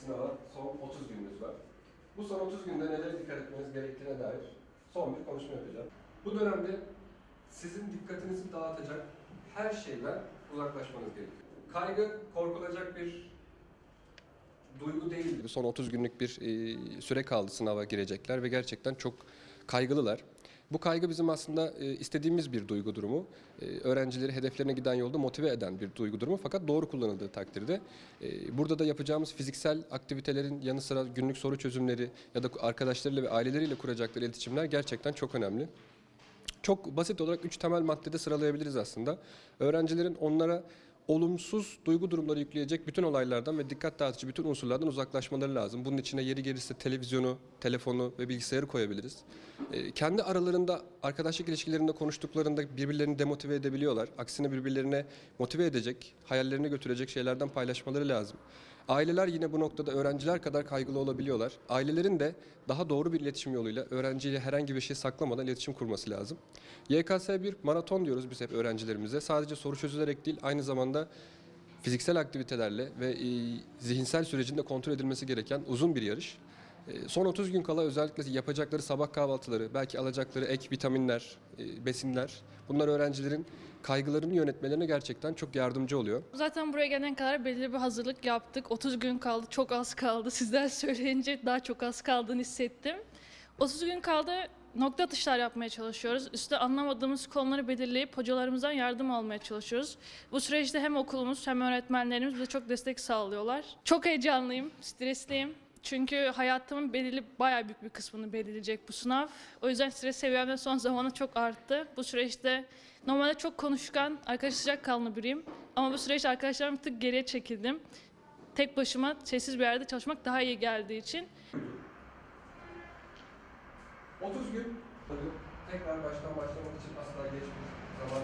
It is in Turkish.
sınava son 30 gününüz var. Bu son 30 günde nelere dikkat etmeniz gerektiğine dair son bir konuşma yapacağım. Bu dönemde sizin dikkatinizi dağıtacak her şeyden uzaklaşmanız gerekiyor. Kaygı korkulacak bir duygu değil. Son 30 günlük bir e, süre kaldı sınava girecekler ve gerçekten çok kaygılılar. Bu kaygı bizim aslında e, istediğimiz bir duygu durumu. E, öğrencileri hedeflerine giden yolda motive eden bir duygu durumu fakat doğru kullanıldığı takdirde. e, burada da yapacağımız fiziksel aktivitelerin yanı sıra günlük soru çözümleri ya da arkadaşlarıyla ve aileleriyle kuracakları iletişimler gerçekten çok önemli. Çok basit olarak üç temel maddede sıralayabiliriz aslında. Öğrencilerin onlara olumsuz duygu durumları yükleyecek bütün olaylardan ve dikkat dağıtıcı bütün unsurlardan uzaklaşmaları lazım. Bunun içine yeri gelirse televizyonu, telefonu ve bilgisayarı koyabiliriz. Ee, kendi aralarında arkadaşlık ilişkilerinde konuştuklarında birbirlerini demotive edebiliyorlar. Aksine birbirlerine motive edecek, hayallerine götürecek şeylerden paylaşmaları lazım. Aileler yine bu noktada öğrenciler kadar kaygılı olabiliyorlar. Ailelerin de daha doğru bir iletişim yoluyla öğrenciyle herhangi bir şey saklamadan iletişim kurması lazım. YKS bir maraton diyoruz biz hep öğrencilerimize. Sadece soru çözülerek değil aynı zamanda fiziksel aktivitelerle ve e, zihinsel sürecinde kontrol edilmesi gereken uzun bir yarış. E, Son 30 gün kala özellikle yapacakları sabah kahvaltıları, belki alacakları ek vitaminler, e, besinler bunlar öğrencilerin kaygılarını yönetmelerine gerçekten çok yardımcı oluyor. Zaten buraya gelene kadar belirli bir hazırlık yaptık. 30 gün kaldı, çok az kaldı. Sizden söyleyince daha çok az kaldığını hissettim. 30 gün kaldı, nokta atışlar yapmaya çalışıyoruz. Üste anlamadığımız konuları belirleyip hocalarımızdan yardım almaya çalışıyoruz. Bu süreçte hem okulumuz hem öğretmenlerimiz bize çok destek sağlıyorlar. Çok heyecanlıyım, stresliyim. Çünkü hayatımın belirli bayağı büyük bir kısmını belirleyecek bu sınav. O yüzden stres seviyem de son zamanlarda çok arttı. Bu süreçte normalde çok konuşkan, arkadaş sıcakkanlı biriyim. Ama bu süreçte arkadaşlarım bir tık geriye çekildim. Tek başıma sessiz bir yerde çalışmak daha iyi geldiği için 30 gün tekrar baştan başlamak için asla geç bir zaman